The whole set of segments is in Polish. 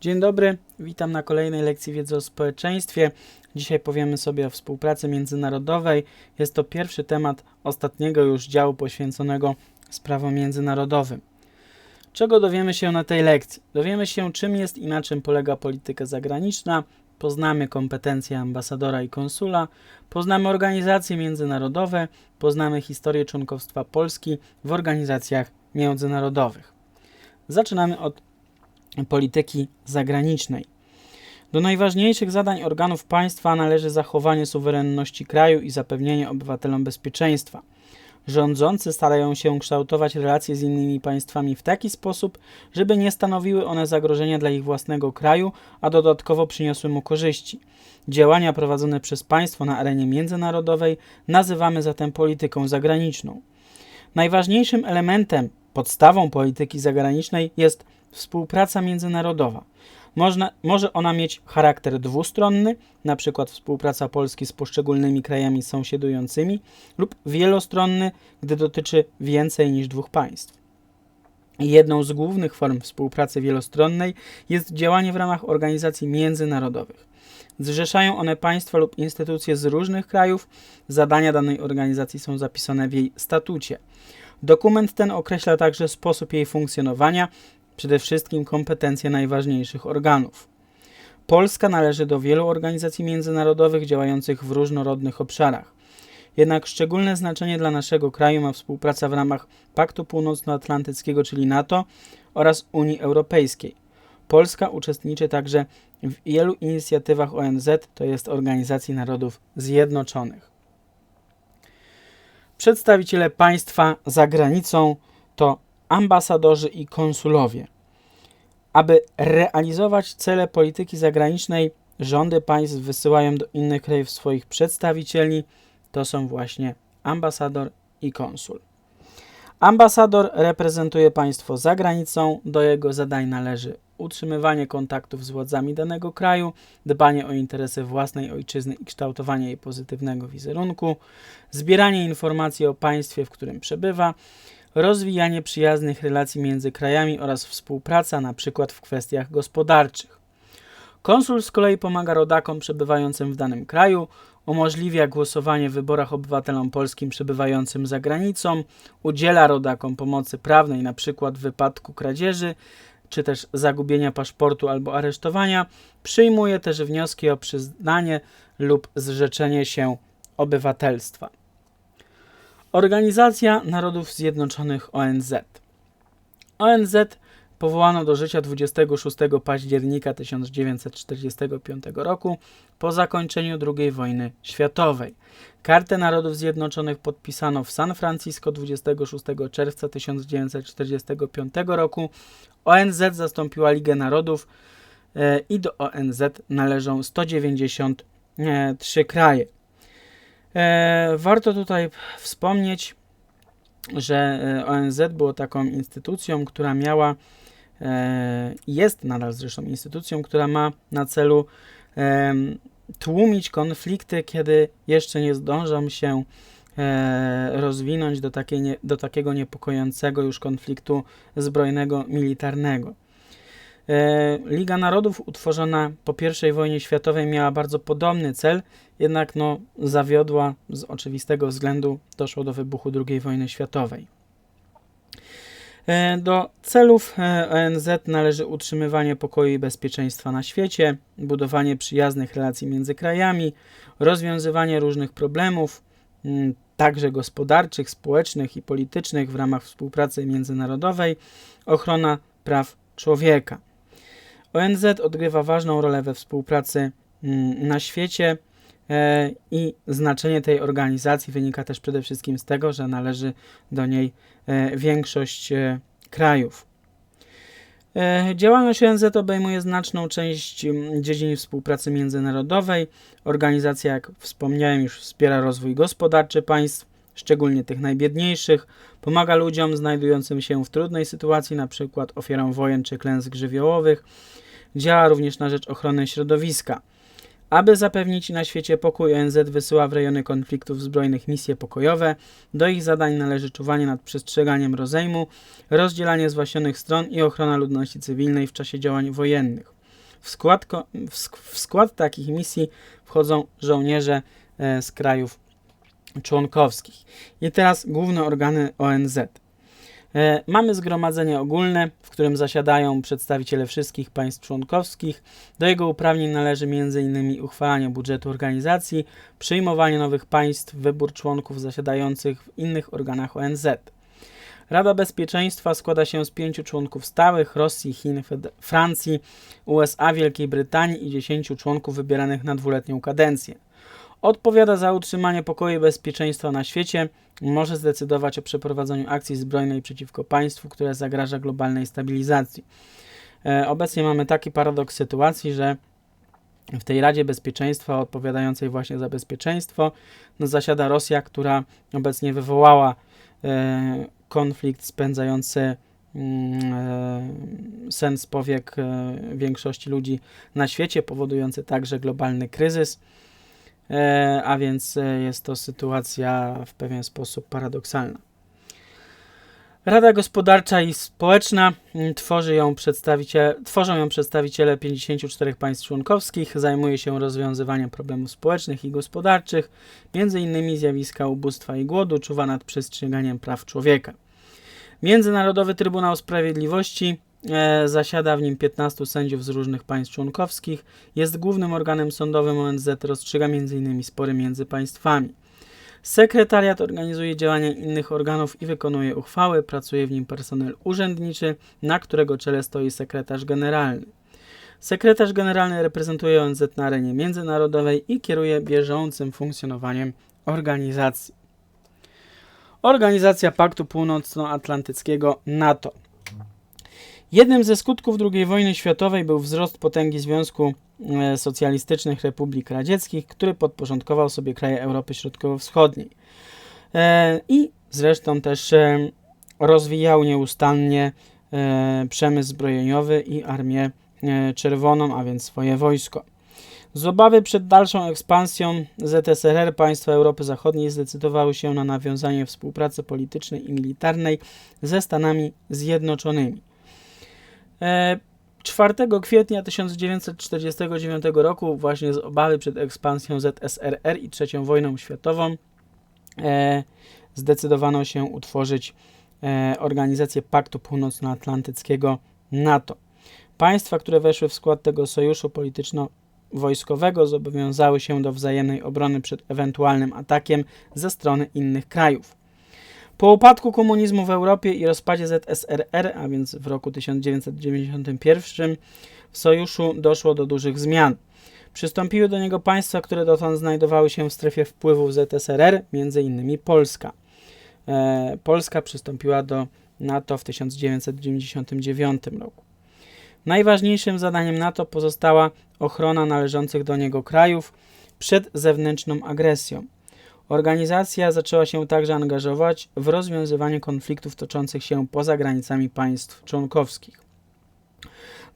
Dzień dobry, witam na kolejnej lekcji wiedzy o społeczeństwie. Dzisiaj powiemy sobie o współpracy międzynarodowej. Jest to pierwszy temat ostatniego już działu poświęconego sprawom międzynarodowym. Czego dowiemy się na tej lekcji? Dowiemy się, czym jest i na czym polega polityka zagraniczna, poznamy kompetencje ambasadora i konsula, poznamy organizacje międzynarodowe, poznamy historię członkostwa Polski w organizacjach międzynarodowych. Zaczynamy od polityki zagranicznej. Do najważniejszych zadań organów państwa należy zachowanie suwerenności kraju i zapewnienie obywatelom bezpieczeństwa. Rządzący starają się kształtować relacje z innymi państwami w taki sposób, żeby nie stanowiły one zagrożenia dla ich własnego kraju, a dodatkowo przyniosły mu korzyści. Działania prowadzone przez państwo na arenie międzynarodowej nazywamy zatem polityką zagraniczną. Najważniejszym elementem, podstawą polityki zagranicznej jest współpraca międzynarodowa. Można, może ona mieć charakter dwustronny, np. współpraca Polski z poszczególnymi krajami sąsiadującymi, lub wielostronny, gdy dotyczy więcej niż dwóch państw. Jedną z głównych form współpracy wielostronnej jest działanie w ramach organizacji międzynarodowych. Zrzeszają one państwa lub instytucje z różnych krajów. Zadania danej organizacji są zapisane w jej statucie. Dokument ten określa także sposób jej funkcjonowania, przede wszystkim kompetencje najważniejszych organów. Polska należy do wielu organizacji międzynarodowych działających w różnorodnych obszarach. Jednak szczególne znaczenie dla naszego kraju ma współpraca w ramach Paktu Północnoatlantyckiego, czyli NATO oraz Unii Europejskiej. Polska uczestniczy także w wielu inicjatywach ONZ, to jest Organizacji Narodów Zjednoczonych. Przedstawiciele państwa za granicą to ambasadorzy i konsulowie. Aby realizować cele polityki zagranicznej, rządy państw wysyłają do innych krajów swoich przedstawicieli. To są właśnie ambasador i konsul. Ambasador reprezentuje państwo za granicą, do jego zadań należy utrzymywanie kontaktów z władzami danego kraju, dbanie o interesy własnej ojczyzny i kształtowanie jej pozytywnego wizerunku, zbieranie informacji o państwie, w którym przebywa, rozwijanie przyjaznych relacji między krajami oraz współpraca np. w kwestiach gospodarczych. Konsul z kolei pomaga rodakom przebywającym w danym kraju, umożliwia głosowanie w wyborach obywatelom polskim przebywającym za granicą, udziela rodakom pomocy prawnej np. w wypadku kradzieży, czy też zagubienia paszportu albo aresztowania, przyjmuje też wnioski o przyznanie lub zrzeczenie się obywatelstwa. Organizacja Narodów Zjednoczonych ONZ. ONZ powołano do życia 26 października 1945 roku po zakończeniu II wojny światowej. Kartę Narodów Zjednoczonych podpisano w San Francisco 26 czerwca 1945 roku. ONZ zastąpiła Ligę Narodów e, i do ONZ należą 193 kraje. E, warto tutaj wspomnieć, że e, ONZ było taką instytucją, która miała e, jest nadal zresztą instytucją, która ma na celu tłumić konflikty, kiedy jeszcze nie zdążą się rozwinąć do, takiej do takiego niepokojącego już konfliktu zbrojnego, militarnego. E, Liga Narodów utworzona po I wojnie światowej miała bardzo podobny cel, jednak no, zawiodła z oczywistego względu, doszło do wybuchu II wojny światowej. E, do celów e, ONZ należy utrzymywanie pokoju i bezpieczeństwa na świecie, budowanie przyjaznych relacji między krajami, rozwiązywanie różnych problemów, także gospodarczych, społecznych i politycznych w ramach współpracy międzynarodowej, ochrona praw człowieka. ONZ odgrywa ważną rolę we współpracy mm, na świecie e, i znaczenie tej organizacji wynika też przede wszystkim z tego, że należy do niej e, większość e, krajów. Działalność ONZ obejmuje znaczną część mm, dziedzin współpracy międzynarodowej. Organizacja, jak wspomniałem, już wspiera rozwój gospodarczy państw, szczególnie tych najbiedniejszych, pomaga ludziom znajdującym się w trudnej sytuacji, np. ofiarom wojen czy klęsk żywiołowych, Działa również na rzecz ochrony środowiska. Aby zapewnić na świecie pokój, ONZ wysyła w rejony konfliktów zbrojnych misje pokojowe. Do ich zadań należy czuwanie nad przestrzeganiem rozejmu, rozdzielanie zwasionych stron i ochrona ludności cywilnej w czasie działań wojennych. W skład, w skład takich misji wchodzą żołnierze e, z krajów członkowskich. I teraz główne organy ONZ. E, Mamy zgromadzenie ogólne, w którym zasiadają przedstawiciele wszystkich państw członkowskich. Do jego uprawnień należy m.in. uchwalanie budżetu organizacji, przyjmowanie nowych państw, wybór członków zasiadających w innych organach ONZ. Rada Bezpieczeństwa składa się z pięciu członków stałych Rosji, Chin, Francji, USA, Wielkiej Brytanii i dziesięciu członków wybieranych na dwuletnią kadencję. Odpowiada za utrzymanie pokoju i bezpieczeństwa na świecie, może zdecydować o przeprowadzeniu akcji zbrojnej przeciwko państwu, które zagraża globalnej stabilizacji. E, obecnie mamy taki paradoks sytuacji, że w tej Radzie Bezpieczeństwa odpowiadającej właśnie za bezpieczeństwo no, zasiada Rosja, która obecnie wywołała e, konflikt spędzający mm, e, sen z powiek e, większości ludzi na świecie, powodujący także globalny kryzys. E, a więc e, jest to sytuacja w pewien sposób paradoksalna. Rada Gospodarcza i Społeczna mm, tworzy ją przedstawiciele, tworzą ją przedstawiciele 54 państw członkowskich, zajmuje się rozwiązywaniem problemów społecznych i gospodarczych, m.in. zjawiska ubóstwa i głodu, czuwa nad przestrzeganiem praw człowieka. Międzynarodowy Trybunał Sprawiedliwości zasiada w nim 15 sędziów z różnych państw członkowskich, jest głównym organem sądowym ONZ, rozstrzyga m.in. spory między państwami. Sekretariat organizuje działania innych organów i wykonuje uchwały, pracuje w nim personel urzędniczy, na którego czele stoi sekretarz generalny. Sekretarz generalny reprezentuje ONZ na arenie międzynarodowej i kieruje bieżącym funkcjonowaniem organizacji. Organizacja Paktu Północnoatlantyckiego NATO. Jednym ze skutków II wojny światowej był wzrost potęgi Związku e, Socjalistycznych Republik Radzieckich, który podporządkował sobie kraje Europy Środkowo-Wschodniej. E, I zresztą też e, rozwijał nieustannie przemysł zbrojeniowy i Armię Czerwoną, a więc swoje wojsko. Z obawy przed dalszą ekspansją ZSRR państwa Europy Zachodniej zdecydowały się na nawiązanie współpracy politycznej i militarnej ze Stanami Zjednoczonymi. E, 4 kwietnia 1949 roku, właśnie z obawy przed ekspansją ZSRR i III wojną światową, e, zdecydowano się utworzyć e, organizację Paktu Północnoatlantyckiego NATO. Państwa, które weszły w skład tego sojuszu polityczno-wojskowego, zobowiązały się do wzajemnej obrony przed ewentualnym atakiem ze strony innych krajów. Po upadku komunizmu w Europie i rozpadzie ZSRR, a więc w roku 1991, w sojuszu doszło do dużych zmian. Przystąpiły do niego państwa, które dotąd znajdowały się w strefie wpływów ZSRR, m.in. Polska. E, Polska przystąpiła do NATO w 1999 roku. Najważniejszym zadaniem NATO pozostała ochrona należących do niego krajów przed zewnętrzną agresją. Organizacja zaczęła się także angażować w rozwiązywanie konfliktów toczących się poza granicami państw członkowskich.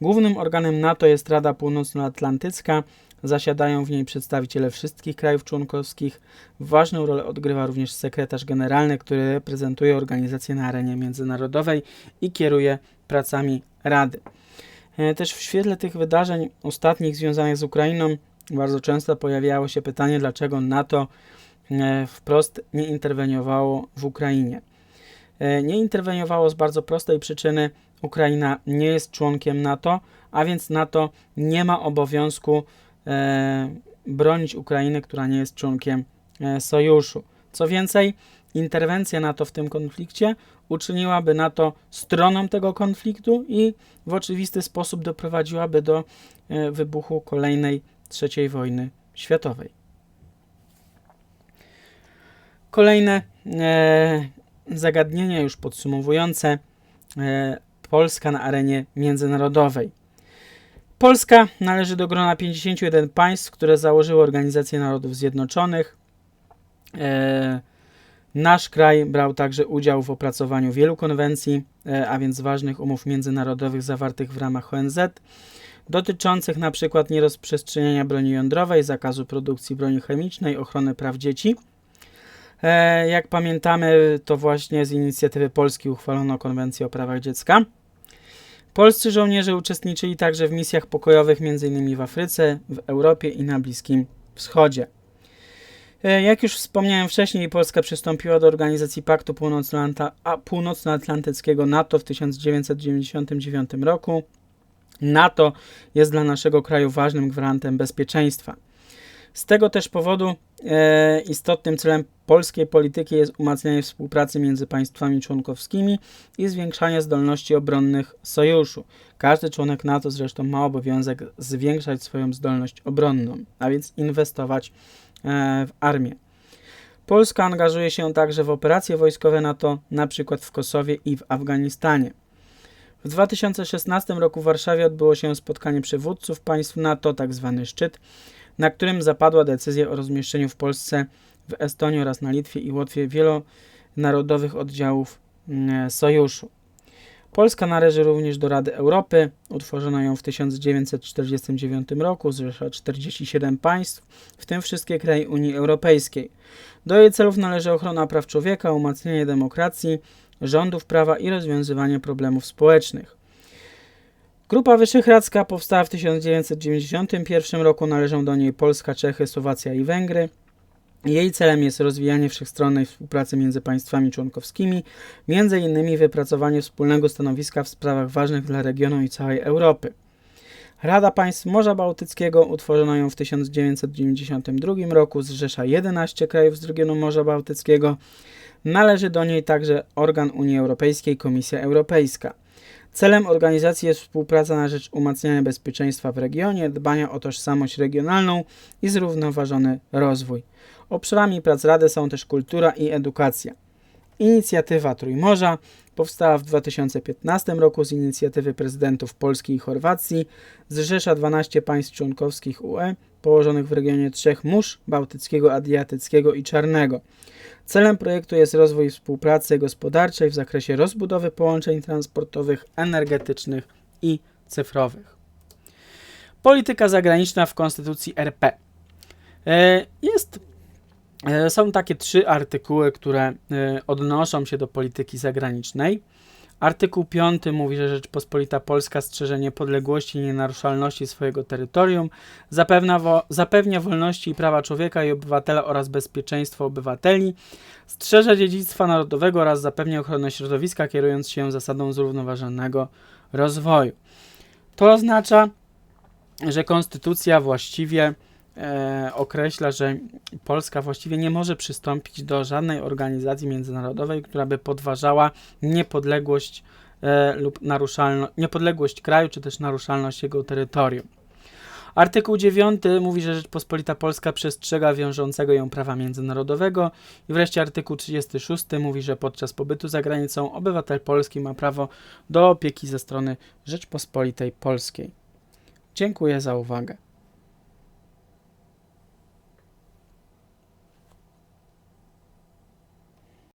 Głównym organem NATO jest Rada Północnoatlantycka. Zasiadają w niej przedstawiciele wszystkich krajów członkowskich. Ważną rolę odgrywa również sekretarz generalny, który reprezentuje organizację na arenie międzynarodowej i kieruje pracami Rady. E, Też w świetle tych wydarzeń ostatnich związanych z Ukrainą bardzo często pojawiało się pytanie, dlaczego NATO wprost nie interweniowało w Ukrainie. E, Nie interweniowało z bardzo prostej przyczyny. Ukraina nie jest członkiem NATO, a więc NATO nie ma obowiązku e, bronić Ukrainy, która nie jest członkiem e, sojuszu. Co więcej, interwencja NATO w tym konflikcie uczyniłaby NATO stroną tego konfliktu i w oczywisty sposób doprowadziłaby do e, wybuchu kolejnej trzeciej wojny światowej. Kolejne e, zagadnienia już podsumowujące. E, Polska na arenie międzynarodowej. Polska należy do grona 51 państw, które założyły Organizację Narodów Zjednoczonych. E, nasz kraj brał także udział w opracowaniu wielu konwencji, a więc ważnych umów międzynarodowych zawartych w ramach ONZ, dotyczących przykład nierozprzestrzeniania broni jądrowej, zakazu produkcji broni chemicznej, ochrony praw dzieci. E, Jak pamiętamy, to właśnie z inicjatywy Polski uchwalono konwencję o prawach dziecka. Polscy żołnierze uczestniczyli także w misjach pokojowych m.in. w Afryce, w Europie i na Bliskim Wschodzie. E, Jak już wspomniałem wcześniej, Polska przystąpiła do organizacji Paktu Północnoatlantyckiego NATO w 1999 roku. NATO jest dla naszego kraju ważnym gwarantem bezpieczeństwa. Z tego też powodu e, istotnym celem polskiej polityki jest umacnianie współpracy między państwami członkowskimi i zwiększanie zdolności obronnych sojuszu. Każdy członek NATO zresztą ma obowiązek zwiększać swoją zdolność obronną, a więc inwestować e, w armię. Polska angażuje się także w operacje wojskowe NATO, na przykład w Kosowie i w Afganistanie. W 2016 roku w Warszawie odbyło się spotkanie przywódców państw NATO, tzw. szczyt, na którym zapadła decyzja o rozmieszczeniu w Polsce, w Estonii oraz na Litwie i Łotwie wielonarodowych oddziałów mm, sojuszu. Polska należy również do Rady Europy. Utworzono ją w 1949 roku, zrzesza 47 państw, w tym wszystkie kraje Unii Europejskiej. Do jej celów należy ochrona praw człowieka, umacnianie demokracji, rządów prawa i rozwiązywanie problemów społecznych. Grupa Wyszehradzka powstała w 1991 roku, należą do niej Polska, Czechy, Słowacja i Węgry. Jej celem jest rozwijanie wszechstronnej współpracy między państwami członkowskimi, między innymi wypracowanie wspólnego stanowiska w sprawach ważnych dla regionu i całej Europy. Rada Państw Morza Bałtyckiego utworzono ją w 1992 roku, zrzesza 11 krajów z regionu Morza Bałtyckiego. Należy do niej także organ Unii Europejskiej Komisja Europejska. Celem organizacji jest współpraca na rzecz umacniania bezpieczeństwa w regionie, dbania o tożsamość regionalną i zrównoważony rozwój. Obszarami prac Rady są też kultura i edukacja. Inicjatywa Trójmorza powstała w 2015 roku z inicjatywy prezydentów Polski i Chorwacji, zrzesza 12 państw członkowskich UE położonych w regionie trzech mórz Bałtyckiego, Adriatyckiego i Czarnego. Celem projektu jest rozwój współpracy gospodarczej w zakresie rozbudowy połączeń transportowych, energetycznych i cyfrowych. Polityka zagraniczna w Konstytucji RP. E, Jest, e, są takie trzy artykuły, które e, odnoszą się do polityki zagranicznej. Artykuł 5 mówi, że Rzeczpospolita Polska strzeże niepodległości i nienaruszalności swojego terytorium, zapewnia, wo, zapewnia wolności i prawa człowieka i obywatela oraz bezpieczeństwo obywateli, strzeże dziedzictwa narodowego oraz zapewnia ochronę środowiska, kierując się zasadą zrównoważonego rozwoju. To oznacza, że konstytucja właściwie określa, że Polska właściwie nie może przystąpić do żadnej organizacji międzynarodowej, która by podważała niepodległość e, lub naruszalność, niepodległość kraju, czy też naruszalność jego terytorium. Artykuł 9 mówi, że Rzeczpospolita Polska przestrzega wiążącego ją prawa międzynarodowego i wreszcie artykuł 36 mówi, że podczas pobytu za granicą obywatel polski ma prawo do opieki ze strony Rzeczpospolitej Polskiej. Dziękuję za uwagę.